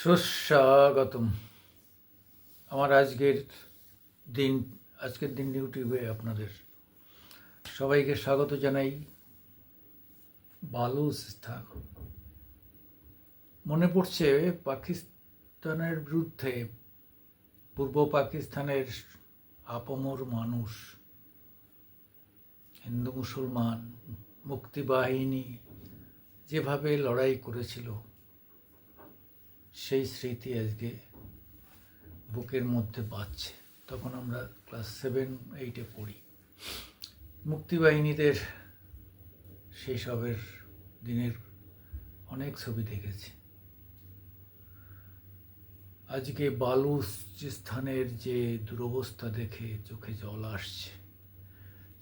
সুস্বাগতম। আমার আজকের দিন আজকের দিন ইউটিউবে আপনাদের সবাইকে স্বাগত জানাই। বালুচিস্তান মনে পড়ছে পাকিস্তানের বিরুদ্ধে পূর্ব পাকিস্তানের আপমর মানুষ, হিন্দু মুসলমান, মুক্তিবাহিনী যেভাবে লড়াই করেছিল। সেই স্মৃতি আজকে বুকের মধ্যে বাজছে তখন আমরা ক্লাস সেভেন এইটে পড়ি। মুক্তিবাহিনীদের সেই সবের দিনের অনেক ছবি দেখেছি। আজকে বালুচিস্তানের যে দুরবস্থা দেখে চোখে জল আসছে,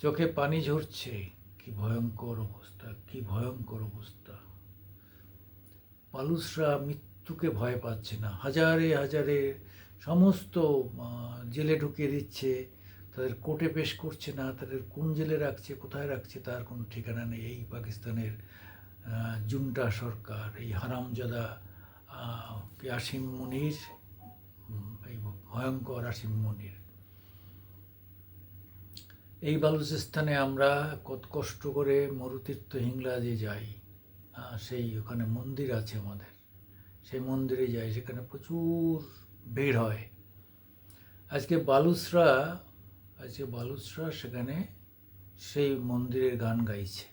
চোখে পানি ঝরছে, কি ভয়ঙ্কর অবস্থা, কি ভয়ঙ্কর অবস্থা। বালুসরা পালুসরা মৃত্যুকে ভয় পাচ্ছে না। হাজারে হাজারে সমস্ত জেলে ঢুকিয়ে দিচ্ছে। তাদের কোর্টে পেশ করছে না, তাদের কোন জেলে রাখছে, কোথায় রাখছে তার কোনো ঠিকানা নেই। এই পাকিস্তানের জুন্টা সরকার, এই হারামজাদা আসিম মুনির এই ভয়ঙ্কর আসিম মুনির। এই বালুচিস্তানে আমরা কত কষ্ট করে মরুতীর্থ হিংলাজে যাই। সেই ওখানে মন্দির আছে আমাদের। সেই মন্দিরে যাই সেখানে প্রচুর ভিড় হয়। আজকে বালুসরা আজকে বালুসরা সেখানে সেই মন্দিরের গান গাইছে।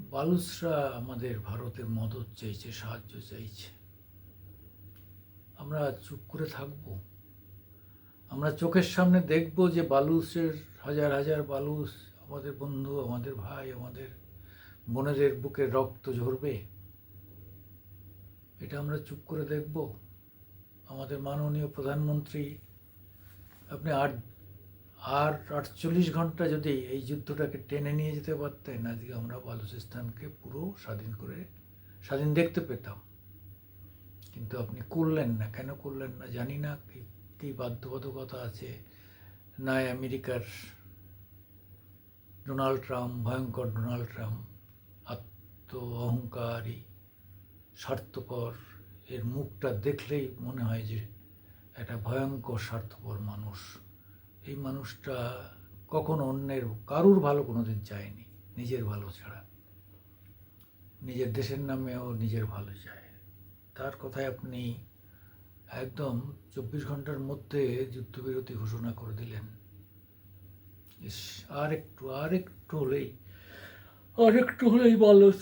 বালুসরা আমাদের ভারতের মদত চাইছে, সাহায্য চাইছে। আমরা চুপ করে থাকব। আমরা চোখের সামনে দেখব যে বালুসের হাজার হাজার বালুস আমাদের বন্ধু, আমাদের ভাই, আমাদের বোনেদের বুকে রক্ত ঝরবে। এটা আমরা চুপ করে দেখব। আমাদের মাননীয় প্রধানমন্ত্রী, আপনি আট আর আটচল্লিশ ঘণ্টা যদি এই যুদ্ধটাকে টেনে নিয়ে যেতে পারতেন, আজকে আমরা বালুচিস্তানকে পুরো স্বাধীন করে, স্বাধীন দেখতে পেতাম। কিন্তু আপনি করলেন না। কেন করলেন না জানি না। কি, কী বাধ্যবাধকতা আছে? না আমেরিকার ডোনাল্ড ট্রাম্প, ভয়ঙ্কর ডোনাল্ড ট্রাম্প আত্ম অহংকারী স্বার্থপর, এর মুখটা দেখলেই মনে হয় যে একটা ভয়ঙ্কর স্বার্থপর মানুষ। এই মানুষটা কখনো অন্যের, কারুর ভালো কোনো দিন চায়নি, নিজের ভালো ছাড়া। নিজের দেশের নামেও নিজের ভালো চায়। তার কথায় আপনি একদম চব্বিশ ঘণ্টার মধ্যে যুদ্ধবিরতি ঘোষণা করে দিলেন। ইস আর একটু আর একটু হলেই আর একটু হলেই বালুচ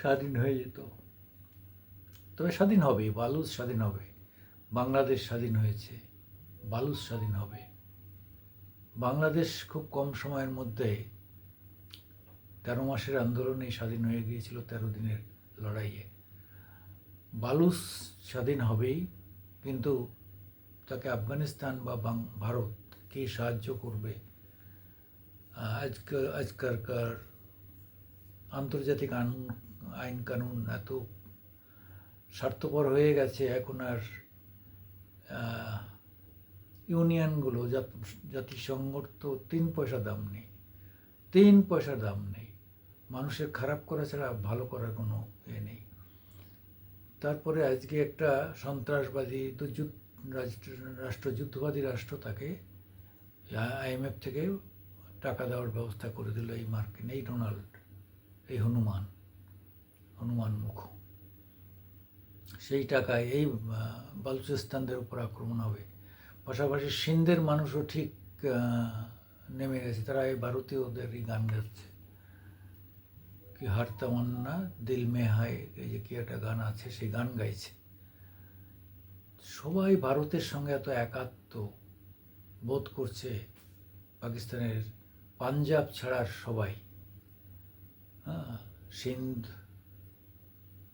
স্বাধীন হয়ে যেত। তবে স্বাধীন হবে বালুচ স্বাধীন হবে। বাংলাদেশ স্বাধীন হয়েছে বালুচ স্বাধীন হবে। বাংলাদেশ খুব কম সময়ের মধ্যে তেরো মাসের আন্দোলনেই স্বাধীন হয়ে গিয়েছিল তেরো দিনের লড়াইয়ে। বালুচ স্বাধীন হবেই কিন্তু তাকে আফগানিস্তান বা ভারত কে সাহায্য করবে? আহ, আজকাল আজকালকার আন্তর্জাতিক আইন কানুন এত স্বার্থপর হয়ে গেছে এখন আর ইউনিয়নগুলো, জাত- জাতিসংঘর তো তিন পয়সা দাম নেই। তিন পয়সা দাম নেই। মানুষের খারাপ করা ছাড়া ভালো করার কোনো এ নেই। তারপরে আজকে একটা সন্ত্রাসবাদী দুযুদ্ধ রাষ্ট্র, রাষ্ট্রযুদ্ধবাদী রাষ্ট্র তাকে আইএমএফ থেকে টাকা দেওয়ার ব্যবস্থা করে দিল এই মার্কিন, এই ডোনাল্ড, এই হনুমান হনুমান মুখ। সেই টাকায় এই বালুচিস্তানদের উপর আক্রমণ হবে। পাশাপাশি সিন্ধের মানুষও ঠিক নেমে গেছে। তারা এই ভারতীয়দেরই গান গাচ্ছে। কি হার তামান্না, দিল মে হায়, এই যে কি একটা গান আছে, সেই গান গাইছে। সবাই ভারতের সঙ্গে এত একাত্ম বোধ করছে, পাকিস্তানের পাঞ্জাব ছাড়ার সবাই। হ্যাঁ সিন্ধ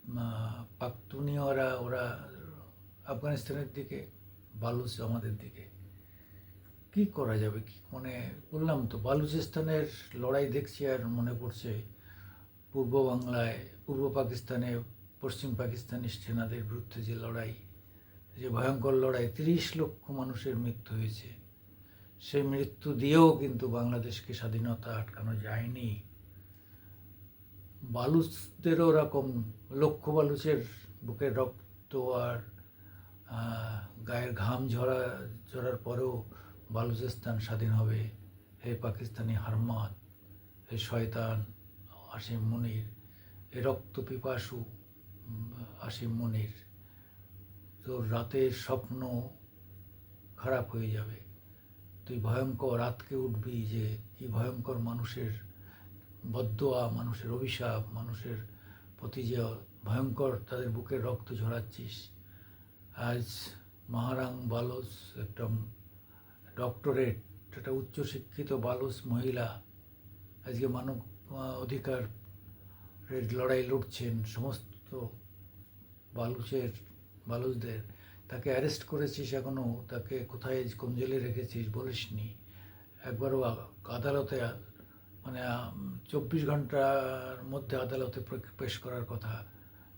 আহ, পাখতুনিয়রা ওরা আফগানিস্তানের দিকে বালুচ আমাদের দিকে। কি করা যাবে? কি মানে বললাম তো বালুচিস্তানের লড়াই দেখছি আর মনে পড়ছে পূর্ব বাংলায় পূর্ব পাকিস্তানে পশ্চিম পাকিস্তানি সেনাদের বিরুদ্ধে যে লড়াই যে ভয়ঙ্কর লড়াই তিরিশ লক্ষ মানুষের মৃত্যু হয়েছে। সেই মৃত্যু দিয়েও কিন্তু বাংলাদেশকে স্বাধীনতা আটকানো যায়নি। বালুচদেরও ওরকম লক্ষ বালুচের বুকের রক্ত আর গায়ের ঘাম ঝরা, ঝরার পরেও বালুচিস্তান স্বাধীন হবে। হে পাকিস্তানি হারমাত, হে শয়তান আসিম মুনির, এ রক্ত পিপাসু আসিম মুনির। তোর রাতের স্বপ্ন খারাপ হয়ে যাবে। তুই ভয়ঙ্কর রাতকে উঠবি যে কি ভয়ঙ্কর মানুষের বদোয়া মানুষের অভিশাপ মানুষের প্রতি যে ভয়ঙ্কর তাদের বুকের রক্ত ঝরাচ্ছিস। আজ মহারাং বালোস একটা ডক্টরেট একটা উচ্চশিক্ষিত বালুস মহিলা আজকে মানব আহ, অধিকারের লড়াই লড়ছেন সমস্ত বালুচের বালুচদের। তাকে অ্যারেস্ট করেছিস এখনও তাকে কোথায় কোন জেলে রেখেছিস বলিসনি। একবারও আদালতে মানে চব্বিশ ঘণ্টার মধ্যে আদালতে পেশ করার কথা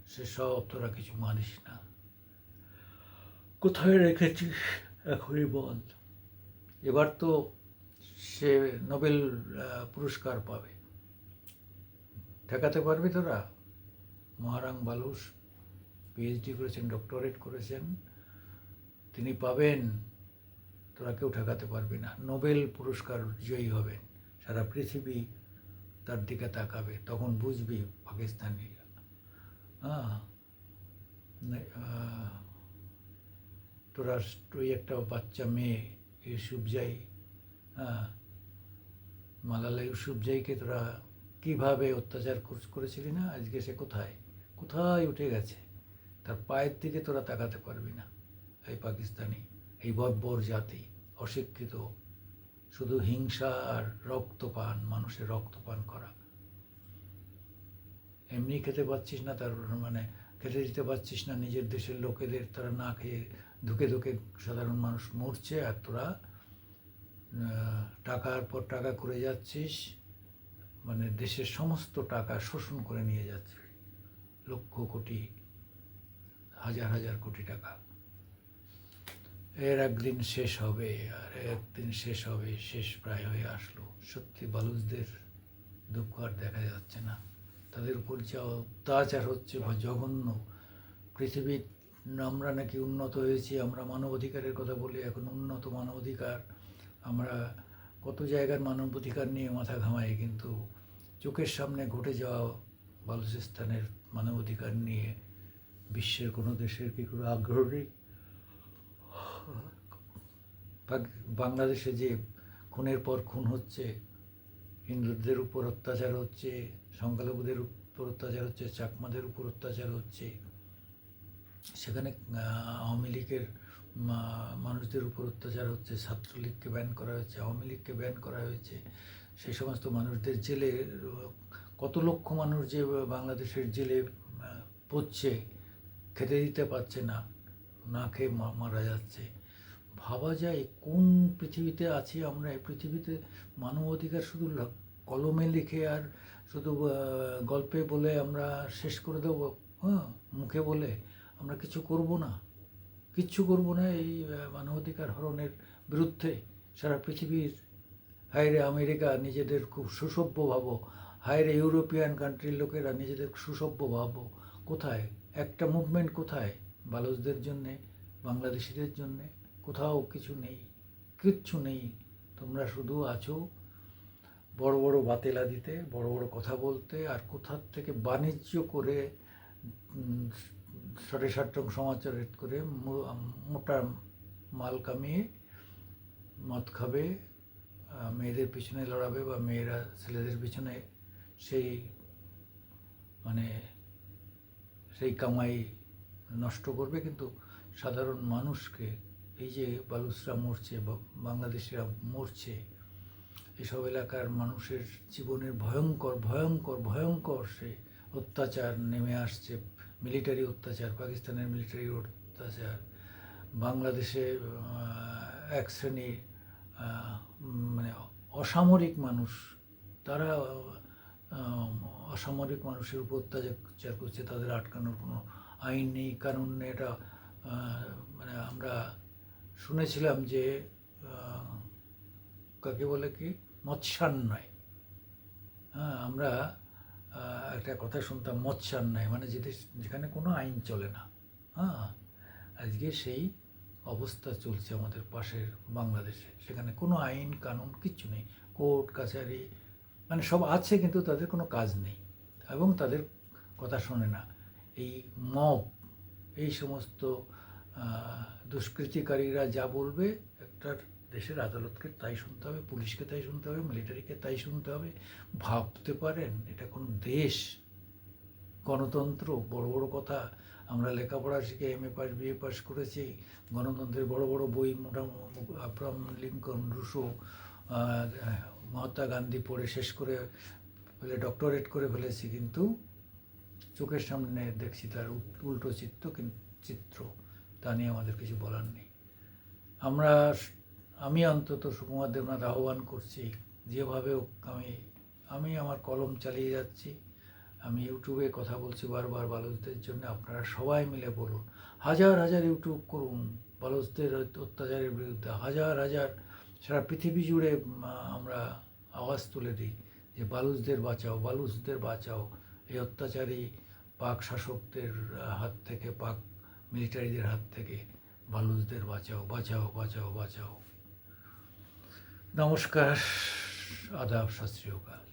সেসব তোরা কিছু মানিস না। কোথায় রেখেছিস এখনই বল। এবার তো সে নোবেল পুরস্কার পাবে। ঠেকাতে পারবি তোরা? মহারাং বালুস পিএইচডি করেছেন ডক্টরেট করেছেন, তিনি পাবেন, তোরা কেউ ঠেকাতে পারবি না। নোবেল পুরস্কার জয়ী হবেন। সারা পৃথিবী তার দিকে তাকাবে, তখন বুঝবি পাকিস্তানি হ্যাঁ তোরা তুই একটা বাচ্চা মেয়ে ইউসুফজাই হ্যাঁ মালালা ইউসুফজাইকে তোরা কীভাবে অত্যাচার কর- করেছিলি না? আজকে সে কোথায়? কোথায় উঠে গেছে? তার পায়ের দিকে তোরা তাকাতে পারবি না। এই পাকিস্তানি, এই বর্বর জাতি, অশিক্ষিত শুধু হিংসা আর রক্তপান, মানুষের রক্তপান করা। এমনি খেতে পাচ্ছিস না তার মানে খেতে দিতে পারছিস না নিজের দেশের লোকেদের, তারা না খেয়ে ধুকে ধুকে সাধারণ মানুষ মরছে আর তোরা টাকার পর টাকা করে যাচ্ছিস মানে দেশের সমস্ত টাকা শোষণ করে নিয়ে যাচ্ছিস। লক্ষ কোটি, হাজার হাজার কোটি টাকা। এর একদিন শেষ হবে, আর একদিন শেষ হবে, শেষ প্রায় হয়ে আসলো। সত্যি বালুচদের দুঃখ আর দেখা যাচ্ছে না। তাদের উপর যা অত্যাচার হচ্ছে বা জঘন্য, পৃথিবীর আমরা নাকি উন্নত হয়েছি, আমরা মানবাধিকারের কথা বলি, এখন উন্নত মানবাধিকার আমরা কত জায়গার মানবাধিকার নিয়ে মাথা ঘামাই, কিন্তু চোখের সামনে ঘটে যাওয়া বালুচিস্তানের মানবাধিকার নিয়ে বিশ্বের কোনো দেশের কি কোনো আগ্রহ নেই বাংলাদেশে যে খুনের পর খুন হচ্ছে, হিন্দুদের উপর অত্যাচার হচ্ছে, সংখ্যালঘুদের উপর অত্যাচার হচ্ছে, চাকমাদের উপর অত্যাচার হচ্ছে, সেখানে আওয়ামী লীগের মানুষদের উপর অত্যাচার হচ্ছে, ছাত্রলীগকে ব্যান করা হয়েছে, আওয়ামী লীগকে ব্যান করা হয়েছে সেই সমস্ত মানুষদের জেলে, কত লক্ষ মানুষ যে বাংলাদেশের জেলে পড়ছে খেতে দিতে পারছে না না খেয়ে মারা যাচ্ছে। ভাবা যায় কোন পৃথিবীতে আছি আমরা? এই পৃথিবীতে মানব অধিকার শুধু কলমে লিখে আর শুধু গল্পে বলে আমরা শেষ করে দেবো হ্যাঁ মুখে বলে আমরা কিছু করব না। কিচ্ছু করব না এই মানবাধিকার হরণের বিরুদ্ধে। সারা পৃথিবীর, হায়রে আমেরিকা নিজেদের খুব সুসভ্য ভাবো, হায়রে ইউরোপিয়ান কান্ট্রির লোকেরা নিজেদের সুসভ্য ভাবো। কোথায়? একটা মুভমেন্ট কোথায়? বালুচদের জন্যে, বাংলাদেশিদের জন্যে। কোথাও কিছু নেই, কিচ্ছু নেই। তোমরা শুধু আছো বড় বড় বাতেলা দিতে, বড় বড় কথা বলতে আর কোথার থেকে বাণিজ্য করে ষাট রকম সমাচার করে মোটা মাল কামিয়ে মদ খাবে মেয়েদের পিছনে লড়াবে বা মেয়েরা ছেলেদের পিছনে সেই মানে সেই কামাই নষ্ট করবে। কিন্তু সাধারণ মানুষকে এই যে বালুচরা মরছে বা বাংলাদেশিরা মরছে এসব এলাকার মানুষের জীবনের ভয়ঙ্কর ভয়ঙ্কর ভয়ঙ্কর সে অত্যাচার নেমে আসছে মিলিটারি অত্যাচার পাকিস্তানের মিলিটারি অত্যাচার বাংলাদেশে এক শ্রেণি আহ, উম, মানে অসামরিক মানুষ তারা অসামরিক মানুষের উপর অত্যাচার করছে তাদের আটকানোর কোনো আইন নেই কারণ এটা মানে আমরা শুনেছিলাম যে কাকে বলে কি? মৎস্যান্যায় হ্যাঁ আমরা একটা কথা শুনতাম মৎস্যান নাই মানে যেটা, যেখানে কোনো আইন চলে না। হ্যাঁ আজকে সেই অবস্থা চলছে আমাদের পাশের বাংলাদেশে। সেখানে কোনো আইন, কানুন কিচ্ছু নেই। কোর্ট, কাছারি মানে সব আছে, কিন্তু তাদের কোনো কাজ নেই। এবং তাদের কথা শোনে না। এই মব, এই সমস্ত দুষ্কৃতিকারীরা যা বলবে একটা দেশের আদালতকে তাই শুনতে হবে, পুলিশকে তাই শুনতে হবে, মিলিটারিকে তাই শুনতে হবে। ভাবতে পারেন, এটা কোনো দেশ, গণতন্ত্র, বড় বড় কথা আমরা লেখাপড়া শিখে M A pass BA pass করেছি, গণতন্ত্রের বড় বড় বই মোটামুটি Abraham Lincoln, Rousseau Mahatma Gandhi পড়ে শেষ করে ফেলে, ডক্টরেট করে ফেলেছি, কিন্তু চোখের সামনে দেখছি তার উল- উল্টো চিত্র চিত্র। তা নিয়ে আমাদের কিছু বলার নেই। আমরা আমি অন্তত সুকুমার দেবনাথ আহ্বান করছি, যেভাবে আমি আমি আমার কলম চালিয়ে যাচ্ছি। আমি ইউটিউবে কথা বলছি বারবার বালুচদের জন্য, আপনারা সবাই মিলে বলুন। হাজার হাজার ইউটিউব করুন বালুচদের অত্যাচারের বিরুদ্ধে হাজার হাজার সারা পৃথিবী জুড়ে আমরা আওয়াজ তুলে দিই যে বালুচদের বাঁচাও বালুচদের বাঁচাও। এই অত্যাচারী পাক শাসকদের হাত থেকে পাক মিলিটারিদের হাত থেকে বালুচদের বাঁচাও বাঁচাও বাঁচাও বাঁচাও। নমস্কার আদাব শাস্ত্রীয় শ্রী অকাল